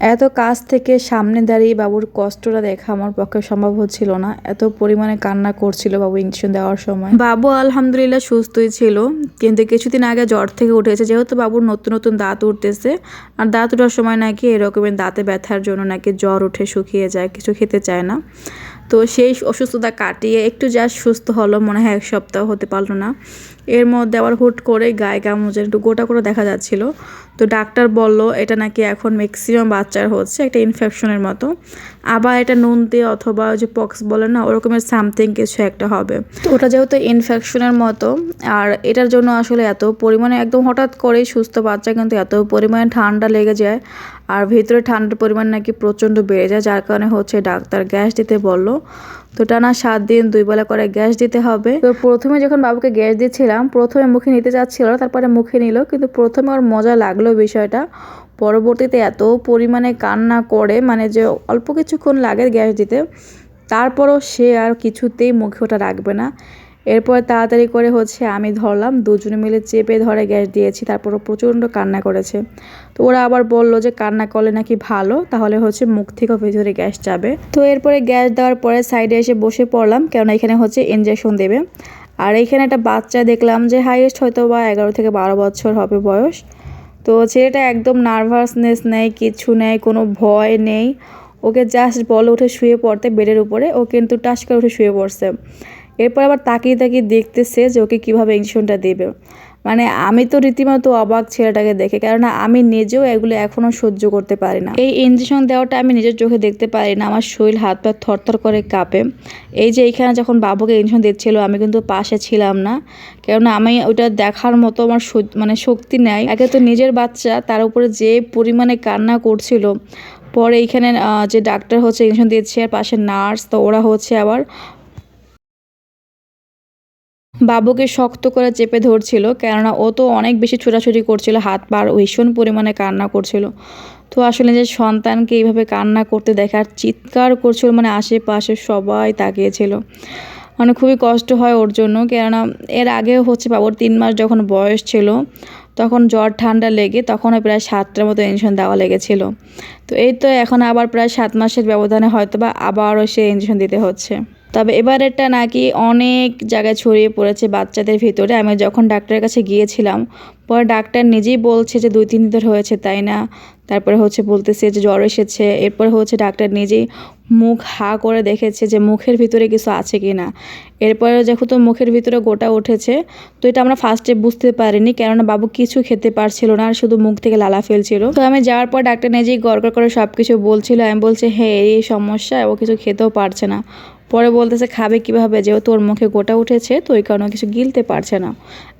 এত কাছ থেকে সামনে দাঁড়িয়ে বাবুর কষ্টটা দেখা আমার পক্ষে সম্ভব হচ্ছিল না। এত পরিমাণে কান্না করছিল বাবু ইঞ্জেকশন দেওয়ার সময়। বাবু আলহামদুলিল্লাহ সুস্থই ছিল, কিন্তু কিছুদিন আগে জ্বর থেকে উঠেছে, যেহেতু বাবুর নতুন নতুন দাঁত উঠতেছে, আর দাঁত ওঠার সময় নাকি এরকমের দাঁতে ব্যথার জন্য নাকি জ্বর উঠে শুকিয়ে যায়, কিছু খেতে চায় না। তো সেই অসুস্থতা কাটিয়ে একটু যা সুস্থ হলো, মনে হয় এক সপ্তাহ হতে পারল না। এর মধ্যে আবার হুট করে গায়ে গামোজের একটু গোটা করে দেখা যাচ্ছিল। তো ডাক্তার বলল, এটা নাকি এখন ম্যাক্সিমাম বাচ্চার হচ্ছে, একটা ইনফেকশনের মতো। আবার এটা নুন দিয়ে অথবা যে পক্স বলে না, ওরকমের সামথিং কিছু একটা হবে। তো ওটা যেহেতু ইনফেকশনের মতো, আর এটার জন্য আসলে এত পরিমাণে একদম হঠাৎ করেই সুস্থ বাচ্চা কিন্তু এত পরিমাণে ঠান্ডা লেগে যায়, আর ভিতরে ঠান্ডার পরিমাণ নাকি প্রচণ্ড বেড়ে যায়, যার কারণে হচ্ছে ডাক্তার গ্যাস দিতে বলল। তো টানা সাত দিন দুই বেলা করে গ্যাস দিতে হবে। তো প্রথমে যখন বাবুকে গ্যাস দিচ্ছিলাম, প্রথমে মুখে নিতে চাচ্ছিল, তারপরে মুখে নিল। কিন্তু প্রথমে ওর মজা লাগল বিষয়টা। পরবর্তীতে এত পরিমাণে কান্না করে মানে যে অল্প কিছুক্ষণ লাগে গ্যাস দিতে, তারপরও সে আর কিছুতেই মুখে ওটা রাখবে না। এরপর তাড়াতাড়ি করে হচ্ছে আমি ধরলাম, দুজনে মিলে চেপে ধরে গ্যাস দিয়েছি তারপরও প্রচণ্ড কান্না করেছে। তো ওরা আবার বলল যে, কান্না করলে নাকি ভালো? তাহলে হচ্ছে মুখ থেকে ভেতরে গ্যাস যাবে। তো এরপরে গ্যাস দেওয়ার পরে সাইডে এসে বসে পড়লাম, কেননা এখানে হচ্ছে ইঞ্জেকশন দেবে। আর এখানে একটা বাচ্চা দেখলাম যে হাইয়েস্ট হয়তো বা এগারো থেকে বারো বছর হবে বয়স। তো ছেলেটা একদম নার্ভাসনেস নেই, কিছু নেই, কোনো ভয় নেই। ওকে জাস্ট বল উঠে শুয়ে পড়তে বেডের উপরে, ও কিন্তু টাস করে উঠে শুয়ে পড়ছে। এরপর আবার তাকিয়ে তাকিয়ে দেখতেছে যে ওকে কীভাবে ইঞ্জেকশনটা দেবে। মানে আমি তো রীতিমতো অবাক ছেলেটাকে দেখে, কেননা আমি নিজেও এগুলো এখনও সহ্য করতে পারি না। এই ইঞ্জেকশন দেওয়াটা আমি নিজের চোখে দেখতে পারি না, আমার শরীর হাত পা থরথর করে কাঁপে। এই যে এইখানে যখন বাবুকে ইঞ্জেকশন দিচ্ছিল, আমি কিন্তু পাশে ছিলাম না, কেননা আমি ওইটা দেখার মতো আমার মানে শক্তি নেই। একে তো নিজের বাচ্চা, তার উপরে যে পরিমাণে কান্না করছিল, পরে এইখানে যে ডাক্তার হচ্ছে ইঞ্জেকশন দিচ্ছে, আর পাশে নার্স, তো ওরা হচ্ছে আবার বাবুকে শক্ত করে চেপে ধরছিল, কেননা ও তো অনেক বেশি ছোটাছুটি করছিল, হাত পা আর ভীষণ পরিমাণে কান্না করছিল। তো আসলে যে সন্তানকে এইভাবে কান্না করতে দেখার চিৎকার করছিল মানে আশেপাশে সবাই তাকিয়েছিল। মানে খুবই কষ্ট হয় ওর জন্য, কেননা এর আগেও হচ্ছে বাবুর তিন মাস যখন বয়স ছিল, তখন জ্বর ঠান্ডা লেগে তখন প্রায় সাতটার মতো ইঞ্জেকশন দেওয়া লেগেছিল। তো এই তো এখন আবার প্রায় সাত মাসের ব্যবধানে হয়তো বা আবারও সে ইঞ্জেকশন দিতে হচ্ছে। তবে এবারেরটা নাকি অনেক জায়গায় ছড়িয়ে পড়েছে বাচ্চাদের ভিতরে। আমি যখন ডাক্তারের কাছে গিয়েছিলাম, পরে ডাক্তার নিজেই বলছে যে দুই, তিন দিন ধরে হয়েছে, তাই না? তারপরে হচ্ছে বলতেছে যে জ্বর এসেছে। এরপরে হচ্ছে ডাক্তার নিজেই মুখ হা করে দেখেছে যে মুখের ভিতরে কিছু আছে কি না এরপরে যেহেতু মুখের ভিতরে গোটা উঠেছে, তো এটা আমরা ফার্স্টে বুঝতে পারিনি, কেননা বাবু কিছু খেতে পারছিল না, আর শুধু মুখ থেকে লালা ফেলছিল। তো আমি যাওয়ার পর ডাক্তার নিজেই গড় করে সব কিছু বলছিল। আমি বলছি হ্যাঁ এই সমস্যা ও কিছু খেতেও পারছে না। পরে বলতেছে, খাবে কীভাবে? যেহেতু ওর মুখে গোটা উঠেছে, তো ওই কারণে কিছু গিলতে পারছে না।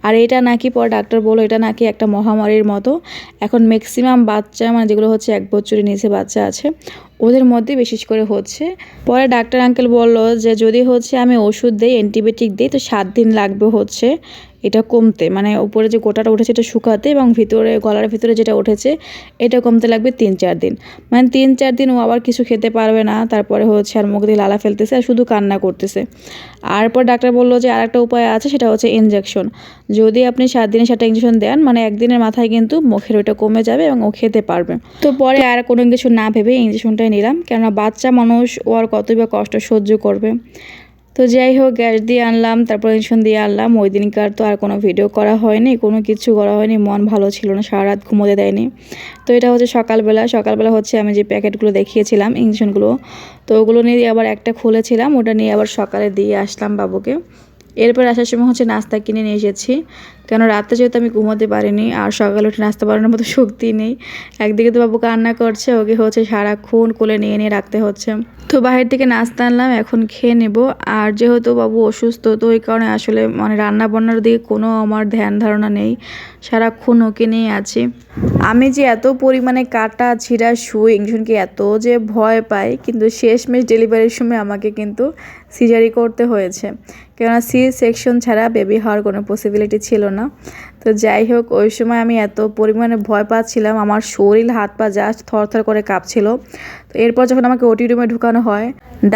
আর এটা নাকি পরে ডাক্তার বলো এটা নাকি একটা মহামারীর মতো। এখন ম্যাক্সিমাম বাচ্চা মানে যেগুলো হচ্ছে এক বছরের নিচে বাচ্চা আছে ওদের মধ্যে বিশেষ করে হচ্ছে। পরে ডাক্তার আঙ্কেল বলল যে, যদি হচ্ছে আমি ওষুধ দিই অ্যান্টিবায়োটিক দিই, তো সাত দিন লাগবে হচ্ছে এটা কমতে। মানে উপরে যে গোটাটা উঠেছে এটা শুকাতে এবং ভিতরে, গলার ভিতরে যেটা উঠেছে, এটা কমতে লাগবে তিন চার দিন। মানে তিন চার দিন ও আবার কিছু খেতে পারবে না, তারপরে হচ্ছে আর মুখ দিয়ে লালা ফেলতেছে আর শুধু কান্না করতেছে। আর পর ডাক্তার বলল যে, আরেকটা উপায় আছে, সেটা হচ্ছে ইনজেকশন যদি আপনি সাত দিনে সাতটা ইঞ্জেকশন দেন মানে একদিনের মাথায় কিন্তু মুখের ওইটা কমে যাবে এবং ও খেতে পারবে। তো পরে আর কোনো কিছু না ভেবে ইঞ্জেকশনটাই নিলাম। কেননা বাচ্চা মানুষ ও আর কতই বা কষ্ট সহ্য করবে। তো যাই হোক, গ্যাস দিয়ে আনলাম, তারপর ইঞ্জেকশন দিয়ে আনলাম। ওই দিনকার তো আর কোনো ভিডিও করা হয়নি, কোনো কিছু করা হয়নি, মন ভালো ছিল না, সারা রাত ঘুমোতে দেয়নি। তো এটা হচ্ছে সকালবেলা সকালবেলা হচ্ছে আমি যে প্যাকেটগুলো দেখিয়েছিলাম, ইঞ্জেকশনগুলো, তো ওগুলো নিয়ে আবার একটা খুলেছিলাম, ওটা নিয়ে আবার সকালে দিয়ে আসলাম বাবুকে। এরপর আসার সময় হচ্ছে নাস্তা কিনে নিয়ে এসেছি। কেন রাতে যেহেতু আমি ঘুমোতে পারিনি আর সকালে উঠে নাস্তা বানানোর মতো শক্তি নেই, একদিকে তো বাবু কান্না করছে, ওকে হচ্ছে সারাক্ষণ কোলে নিয়ে নিয়ে রাখতে হচ্ছে। তো বাইরের থেকে নাস্তা আনলাম, এখন খেয়ে নেব। আর যেহেতু বাবু অসুস্থ, তো ওই কারণে আসলে মানে রান্না বান্নার দিকে কোনো আমার ধ্যান ধারণা নেই। সারাক্ষণ ওকে নিয়ে আছি। আমি যে এত পরিমাণে কাটা, ছিঁড়া শুয়ে ইঞ্জনকে এত যে ভয় পাই, কিন্তু শেষমেশ ডেলিভারির সময় আমাকে কিন্তু সিজারি করতে হয়েছে। কেননা সি সেকশন ছাড়া বেবি হওয়ার কোনো পসিবিলিটি ছিল না। তো যাই হোক, ওই সময় আমি এত পরিমাণে ভয় পাচ্ছিলাম। আমার শরীর, হাত পা জাস্ট থরথর করে কাঁপছিল। তো এরপর যখন আমাকে ওটি রুমে ঢুকানো হয়,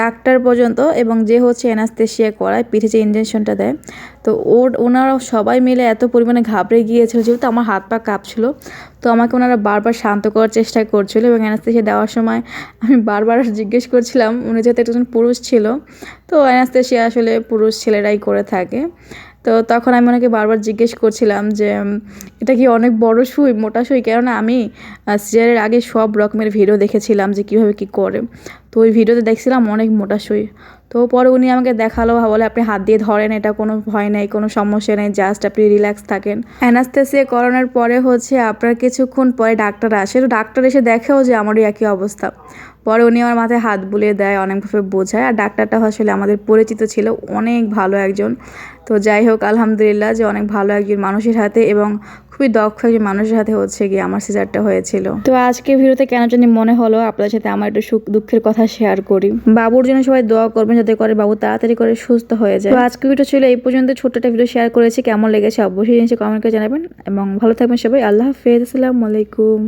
ডাক্তার পর্যন্ত এবং যে হচ্ছে অ্যানাস্থেশিয়া করায়, পিঠে যে ইঞ্জেকশনটা দেয়, তো ওর, ওনারা সবাই মিলে এত পরিমাণে ঘাবড়ে গিয়েছিল যেহেতু আমার হাত পা কাঁপছিল। তো আমাকে ওনারা বারবার শান্ত করার চেষ্টা করছিল এবং অ্যানাস্থেশিয়া দেওয়ার সময় আমি বারবার জিজ্ঞেস করছিলাম, উনি যেহেতু একজন পুরুষ ছিল, তো অ্যানাস্থেশিয়া আসলে পুরুষ ছেলেরাই করে থাকে। তো তখন আমি ওনাকে বারবার জিজ্ঞেস করছিলাম যে এটা কি অনেক বড় সুই, মোটা সুই? কেননা আমি সিজারের আগে সব রকমের ভিডিও দেখেছিলাম যে কীভাবে কী করে। তো ওই ভিডিওতে দেখছিলাম অনেক মোটা সুই। তো পরে উনি আমাকে দেখাল, বলে আপনি হাত দিয়ে ধরেন, এটা কোনো ভয় নেই, কোনো সমস্যা নেই জাস্ট আপনি রিল্যাক্স থাকেন। অ্যানাস্থেসিয়া করানোর পরে হচ্ছে আপনার কিছুক্ষণ পরে ডাক্তার আসে, তো ডাক্তার এসে দেখেও যে আমারও একই অবস্থা। পরে উনি আমার মাথায় হাত বুলিয়ে দেয় অনেকভাবে বোঝায়, আর ডাক্তারটা আসলে আমাদের পরিচিত ছিল, অনেক ভালো একজন। তো যাই হোক, আলহামদুলিল্লাহ যে অনেক ভালো একজন মানুষের হাতে এবং খুবই দক্ষ একজন মানুষের হাতে হচ্ছে গিয়ে আমার সিজারটা হয়েছিল। তো আজকে ভিডিওতে কেন জানি মনে হলো আপনাদের সাথে আমার একটু সুখ দুঃখের কথা শেয়ার করি। বাবুর জন্য সবাই দোয়া করবেন যাতে করে বাবু তাড়াতাড়ি করে সুস্থ হয়ে যায়। তো আজকে ভিডিও ছিল এই পর্যন্ত ছোট্ট একটা ভিডিও শেয়ার করেছি কেমন লেগেছে অবশ্যই জিনিসটা কমেন্ট করে জানাবেন। এবং ভালো থাকবেন সবাই আল্লাহ হাফেজ আসসালামু আলাইকুম।